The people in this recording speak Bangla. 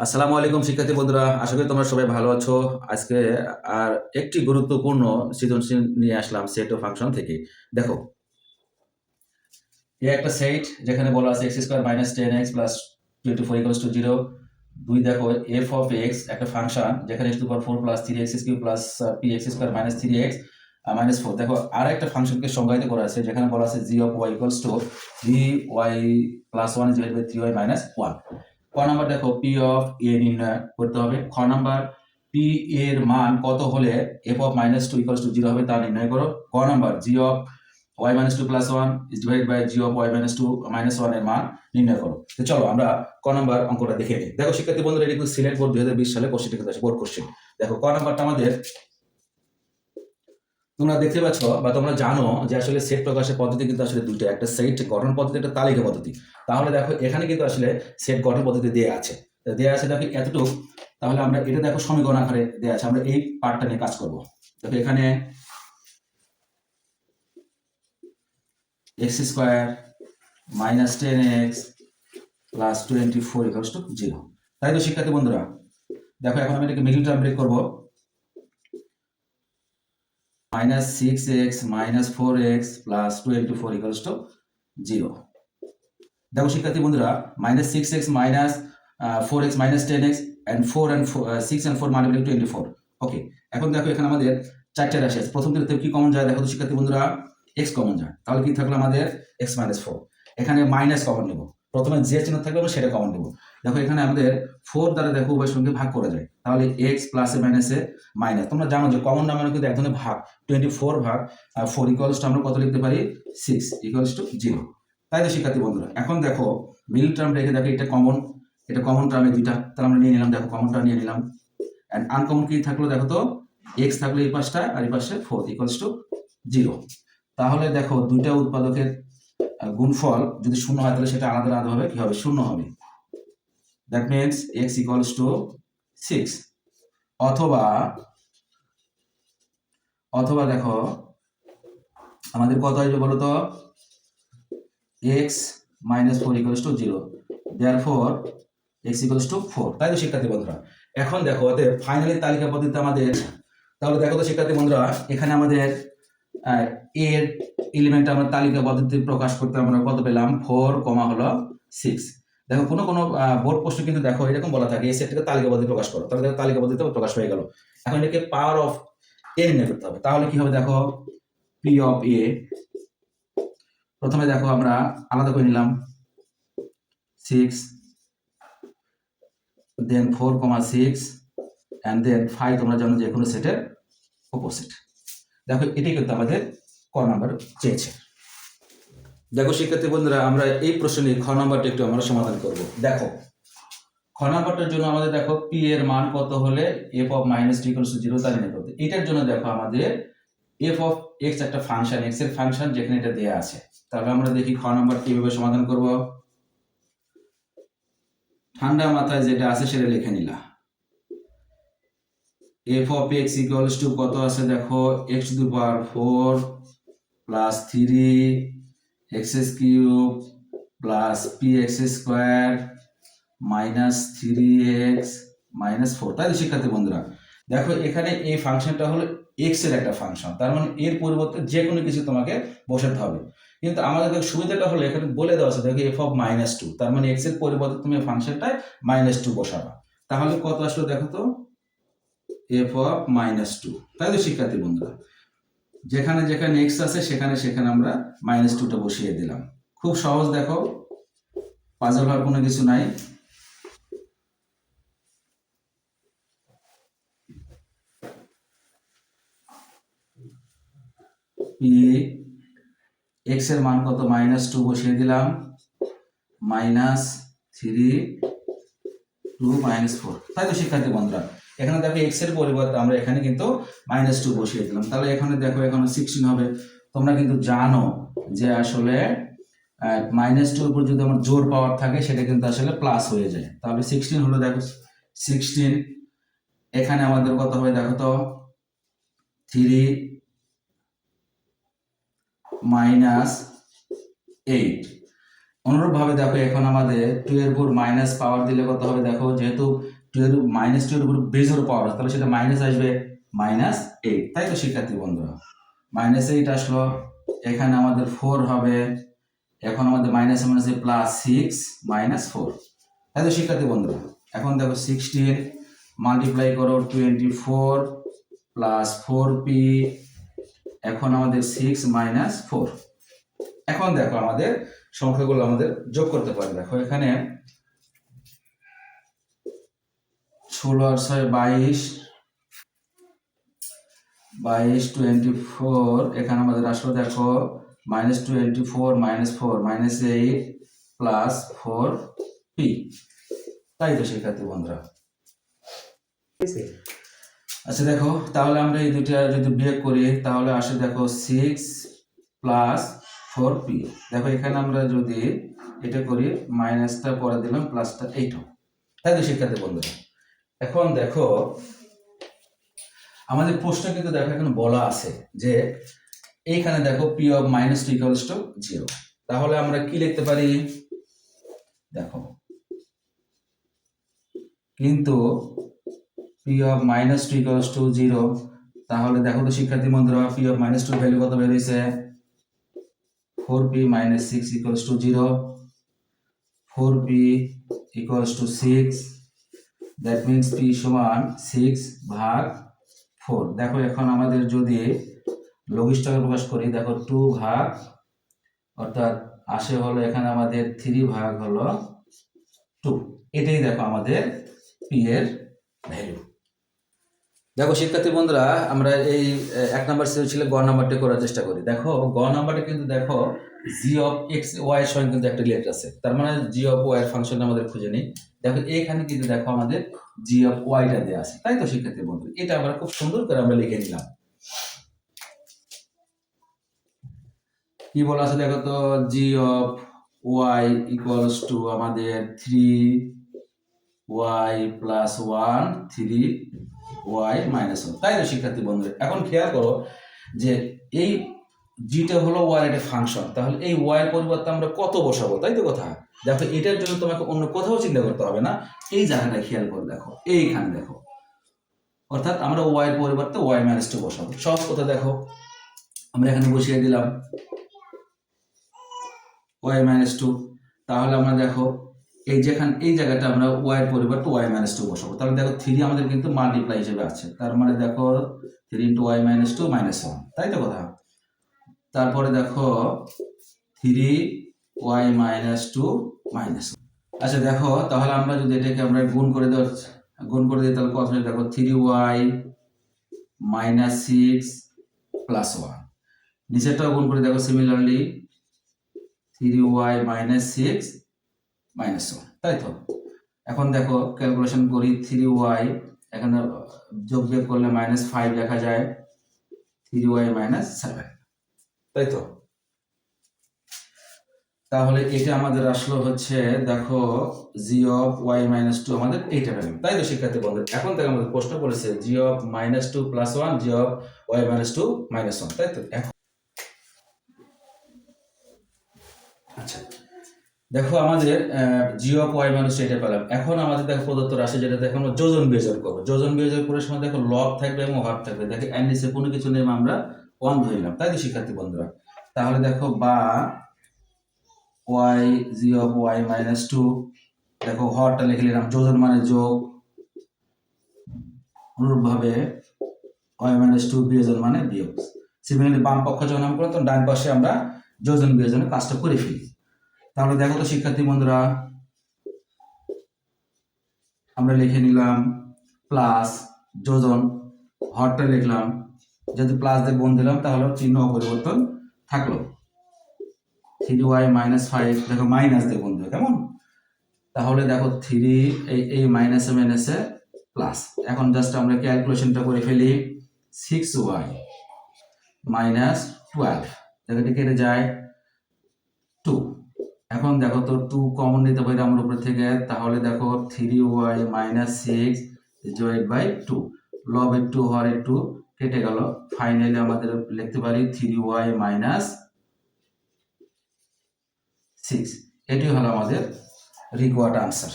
আসসালামু আলাইকুম শিক্ষার্থী বন্ধুরা, আশা করি তোমরা সবাই ভালো আছো। আজকে আর একটি গুরুত্বপূর্ণ সৃজনশীল নিয়ে আসলাম সেট ও ফাংশন থেকে। দেখো, এ একটা সেট যেখানে বলা আছে x square minus ten x plus twenty four equals to zero দুই দেখো এফ অফ এক্স একটা ফাংশন যেখানে x to power four plus three x plus p x square minus three x minus four দেখো আর একটা ফাংশনকে সংজ্ঞায়িত করা আছে যেখানে বলা আছে g of y equals to three y plus one by three y minus one number দেখো পি অফ এ নির্ণয় করতে হবে। খ নাম্বার পি এর মান কত হলে f of minus two equals to zero হবে তা নির্ণয় করো। ক number g of y minus two plus one is divide by g of y minus two minus ওয়ানের মান নির্ণয় করো। তো চলো আমরা ক নাম্বার অঙ্কটা দেখে নিই। দেখো, শিক্ষার্থী বন্ধুরা, এটি সিলেট বোর্ড দুই হাজার বিশ সালে কোশ্চেন বোর্ড কোশ্চেন। দেখো, ক নাম্বারটা আমাদের তোমরা দেখতে পাচ্ছ বা তোমরা জানো যে আসলে সেট প্রকাশের পদ্ধতি কিন্তু আসলে দুটো, একটা সেট গঠন পদ্ধতি, একটা তালিকা পদ্ধতি। তাহলে দেখো, এখানে কিন্তু আসলে সেট গঠন পদ্ধতি দেওয়া আছে। দেওয়া আছে দেখো এতটুকু। তাহলে আমরা এটা দেখো সমীকরণ আকারে দেওয়া আছে। আমরা এই পার্টটা নিয়ে কাজ করব। দেখো এখানে x square minus ten x plus twenty four equals to zero তাই তো, শিক্ষার্থী বন্ধুরা? দেখো, এখন আমি এটাকে মিডিল টার্ম ব্রেক করব। Minus six x minus four x plus twenty four equals to zero দেখো শিক্ষার্থী বন্ধুরা minus six x minus four x minus ten x and four and six and four multiply twenty four okay এখন দেখো এখানে আমাদের চারটে রাশি আছে। প্রথম থেকে কি কমন যায়? দেখো তো শিক্ষার্থী বন্ধুরা এক্স কমন যায়। তাহলে কি থাকল আমাদের? এক্স মাইনাস ফোর এখানে মাইনাস কমন নেব। প্রথমে যে চিহ্ন থাকবে সেটা কমন নেব। দেখো এখানে আমাদের ফোর দ্বারা দেখো উভয়ের সঙ্গে ভাগ করা যায়। তাহলে এক্স প্লাসে মাইনাসে মাইনাস তোমরা জানো যে কমন নাম্বার কিন্তু এক ধরনের ভাগ। টোয়েন্টি ফোর ভাগ ফোর ইকুয়ালস টু আমরা কত লিখতে পারি? সিক্স ইকুয়ালস টু জিরো তাই তো শিক্ষার্থী বন্ধুরা, এখন দেখো মিডল টার্ম রেখে দেখো এটা কমন এটা কমন টার্মে দুইটা। তাহলে আমরা নিয়ে নিলাম, দেখো কমনটা নিয়ে নিলাম। অ্যান্ড আনকমন কি থাকল দেখো তো? এক্স থাকল এই পাশটা, আর এই পাশে ফোর ইকুয়ালস টু জিরো তাহলে দেখো দুইটা উৎপাদকের গুণফল যদি শূন্য হয়, তাহলে সেটা আলাদা আলাদা হবে কি হবে? শূন্য হবে। That means x equals to six অথবা অথবা দেখো, আমাদের কত আসবে বলো তো? X minus four equals to zero there four x equals to four তাই তো শিক্ষার্থী বন্ধুরা? এখন দেখো, অতএব ফাইনালি তালিকা পদ্ধতিতে আমাদের, তাহলে দেখো তো শিক্ষার্থী বন্ধুরা, এখানে আমাদের এর এলিমেন্ট আমরা তালিকা পদ্ধতি প্রকাশ করতে আমরা কত পেলাম? ফোর কমা হলো সিক্স দেখো, কোনো কোনো বোর্ড প্রশ্ন কিন্তু দেখো, এরকম বলা থাকে, এই সেটটাকে তালিকা পদ্ধতি প্রকাশ করো। তাহলে দেখো তালিকা পদ্ধতিতে প্রকাশ হয়ে গেল। এখন এটাকে পাওয়ার অফ এ নির্ণয় করতে হবে। তাহলে কি হবে দেখো পি অফ এ প্রথমে দেখো, আমরা আলাদা করে নিলাম। Six then four comma six and then five তোমরা জানো যে কোনো সেটের অপোজিট দেখো এটাই কিন্তু আমাদের ক নাম্বার চেয়েছে। দেখো শিক্ষার্থী বন্ধুরা, আমরা এই প্রশ্নে খ নাম্বারটা একটু আমরা সমাধান করব। দেখো, খ নাম্বারটার জন্য আমাদের দেখো পি এর মান কত হলে f of minus t equals zero তা নির্ণয় করতে এটার জন্য দেখো আমাদের এফ অফ এক্স একটা ফাংশন এক্সের ফাংশন যেখানে এটা দেয়া আছে। তাহলে আমরা দেখি খ নাম্বার কীভাবে সমাধান করব। ঠান্ডা মাথায় যেটা আছে সেটা লিখে নিলাম f of x equals to কত আছে দেখো? X to power four plus three x cube plus p x square minus three x minus four তাই শিক্ষার্থী বন্ধুরা, দেখো এখানে এই ফাংশনটা হলো এক্সের একটা ফাংশন। তার মানে এর পরিবর্তে যে কোনো কিছু তোমাকে বসাতে হবে। কিন্তু আমাদের দেখো সুবিধাটা হলো, এখানে বলে দেওয়া আছে, দেখো এফ অফ মাইনাস টু তার মানে এক্সের পরিবর্তে তুমি ফাংশনটায় মাইনাস টু বসাবা। তাহলে কত আসলো দেখো তো? এফ অফ মাইনাস টু তাই তো শিক্ষার্থী বন্ধুরা যেখানে যেখানে এক্স আছে, সেখানে সেখানে আমরা মাইনাস টুটা বসিয়ে দিলাম। খুব সহজ দেখো পাজল হওয়ার কোনো কিছু নাই। এক্সের মান কত? মাইনাস টু বসিয়ে দিলাম। Minus three two minus four তাই তো শিক্ষার্থী বন্ধুরা? এখানে দেখো এক্সের পরিবর্তে আমরা এখানে কিন্তু মাইনাস টু বসিয়ে দিলাম। তাহলে এখানে দেখো, এখানে সিক্সটিন হবে। তোমরা কিন্তু জানো যে আসলে মাইনাস টুর উপর যদি আমার জোর পাওয়ার থাকে, সেটা কিন্তু আসলে প্লাস হয়ে যায়। তাহলে সিক্সটিন হলো দেখো সিক্সটিন এখানে আমাদের কত হবে দেখো তো? থ্রি মাইনাস এইট অনুরূপভাবে দেখো, এখন আমাদের টু এর উপর মাইনাস পাওয়ার দিলে কত হবে দেখো? যেহেতু এর মাইনাস টু এর উপর বেজের পাওয়ার তাহলে সেটা মাইনাস আসবে মাইনাস এইট তাই তো, শিক্ষার্থী বন্ধুরা? মাইনাস এইট আসলো, এখানে আমাদের ফোর হবে, এখন আমাদের মাইনাস মাইনাসে প্লাস সিক্স মাইনাস ফোর তাই তো, শিক্ষার্থী বন্ধুরা? এখন দেখো সিক্সটিন মাল্টিপ্লাই করো twenty four plus four p এখন আমাদের সিক্স মাইনাস ফোর এখন দেখো আমাদের সংখ্যাগুলো আমাদের যোগ করতে পারি। দেখো এখানে ষোলো আর ছয় বাইশ বাইশ টোয়েন্টি ফোর এখানে আমাদের আসলে দেখো, minus twenty four minus four, minus eight plus four p. তাই তো শিক্ষার্থী বন্ধুরা। আচ্ছা দেখো, তাহলে আমরা এই দুটা যদি বিয়োগ করি, তাহলে আসে দেখো সিক্স প্লাস ফোর পি। দেখো এখানে আমরা যদি এটা করি, মাইনাসটা পরে দিলাম, প্লাসটা এইটও। তাই তো শিক্ষার্থী বন্ধুরা? এখন দেখো, আমাদের প্রশ্ন কিন্তু দেখো এখানে বলা আছে যে এইখানে দেখো p of minus two equals to zero তাহলে আমরা কি লিখতে পারি? দেখো, কিন্তু p of minus two equals to zero তাহলে দেখো তো শিক্ষার্থী বন্ধুরা p of minus two value কত বেরিয়েছে four p minus six equals to zero four p equals to six that means p সমান সিক্স ভাগ ফোর দেখো এখন আমাদের যদি লঘিষ্ঠকে প্রকাশ করি, দেখো টু ভাগ, অর্থাৎ আসে হলো এখানে আমাদের থ্রি ভাগ হলো টু এটাই দেখো আমাদের পি এর ভ্যালু দেখো শিক্ষার্থী বন্ধুরা, আমরা এই এক নাম্বার ছিল গ নাম্বারটা করার চেষ্টা করি। দেখো, গ নাম্বারটা কিন্তু দেখো জি অফ এক্স ওয়াই এর সঙ্গে কিন্তু একটা রিলেট আছে। তার মানে জি অফ ওয়াই এর ফাংশন আমাদের খুঁজে নিই। দেখো, এখানে কিন্তু দেখো আমাদের জি অফ ওয়াইটা দেওয়া আছে। তাই তো শিক্ষার্থী বন্ধু? এটা আমরা খুব সুন্দর করে আমরা লিখে নিলাম। কি বলা আছে দেখো তো? G of y equals to আমাদের three y plus one three y minus one তাই তো শিক্ষার্থী বন্ধু? এখন খেয়াল করো যে এই জিটা হলো ওয়াই একটা ফাংশন তাহলে এই ওয়াই এর পরিবর্তে আমরা কত বসাবো, তাই তো কথা? দেখো, এটার জন্য তোমাকে অন্য কোথাও চিন্তা করতে হবে না। এই জায়গাটা খেয়াল করে দেখো, এইখানে দেখো। অর্থাৎ আমরা ওয়াই এর পরিবর্তে ওয়াই মাইনাস টু বসাবো। সহজ কথা দেখো, আমরা এখানে বসিয়ে দিলাম ওয়াই মাইনাস টু তাহলে আমরা দেখো, এই যেখানে, এই জায়গাটা আমরা ওয়াই পরিবর্তে ওয়াই মাইনাস টু বসাবো। তাহলে দেখো থ্রি আমাদের কিন্তু মাল্টিপ্লাই হিসেবে আছে তার মানে দেখো three into y minus two minus one তাই তো কথা? তারপরে দেখো three y minus two minus আচ্ছা দেখো, তাহলে আমরা যদি এটাকে আমরা গুণ করে দেওয়ার, গুণ করে দিই, তাহলে কত দেখো three y minus six plus one নিচেরটাও গুণ করে দেখো similarly three y minus six minus one তাই তো? এখন দেখো ক্যালকুলেশন করি থ্রি ওয়াই এখানে যোগ বিয়োগ করলে মাইনাস ফাইভ লেখা যায় থ্রি ওয়াই মাইনাস সেভেন তাই তো? তাহলে এটা আমাদের আসলো হচ্ছে, দেখো g of y minus two আমাদের এইটা ভ্যালু তাই তো শিক্ষার্থী বন্ধু এখন থেকে আমাদের প্রশ্ন করেছে g of minus two plus one g of y minus two minus one তাই তো? এখন আচ্ছা দেখো আমাদের g of y minus two এটা পেলাম। এখন আমাদের দেখো প্রদত্ত রাশি যেটা, দেখো আমরা যোজন বিয়োজন করব। যোজন বিয়োজন করার সময় দেখো লব থাকবে এবং হর থাকবে। দেখো, এর নিচে কোনো কিছু নেই, আমরা ওয়ান ধরলাম তাই তো, শিক্ষার্থী বন্ধুরা? তাহলে দেখো, বা y g of y minus two, দেখো, হরটা লিখে নিলাম যোজন মানে যোগ অনুরূপভাবে ওয়াই মাইনাস টু বিয়োজন মানে বিয়োগ। সিমিলারলি বাম পক্ষ যখন আমরা তখন ডান পাশে আমরা যোজন বিয়োজনের কাজটা করে ফেলি। তাহলে দেখো তো, শিক্ষার্থী বন্ধুরা, আমরা লিখে নিলাম, প্লাস যোজন হরটা লিখলাম যদি প্লাস দিয়ে গুণ দিলাম, তাহলে চিহ্ন পরিবর্তন থাকল। থ্রি ওয়াই মাইনাস ফাইভ দেখো মাইনাস দিয়ে গুণ দেবে কেমন? তাহলে দেখো থ্রি এই এই মাইনাসে মাইনাসে প্লাস এখন জাস্ট আমরা ক্যালকুলেশনটা করে ফেলি সিক্স ওয়াই মাইনাস টুয়েলভ দেখো এটা কেটে যায় টু এখন দেখো তো টু কমন নিতে পারি আমার উপরে থেকে, তাহলে দেখো three y minus six divide by two লবের টু হরের টু কেটে গেল। ফাইনালি আমাদের লিখতে পারি থ্রি ওয়াই মাইনাস সিক্স এটি হলো আমাদের রিকোয়ার্ড আনসার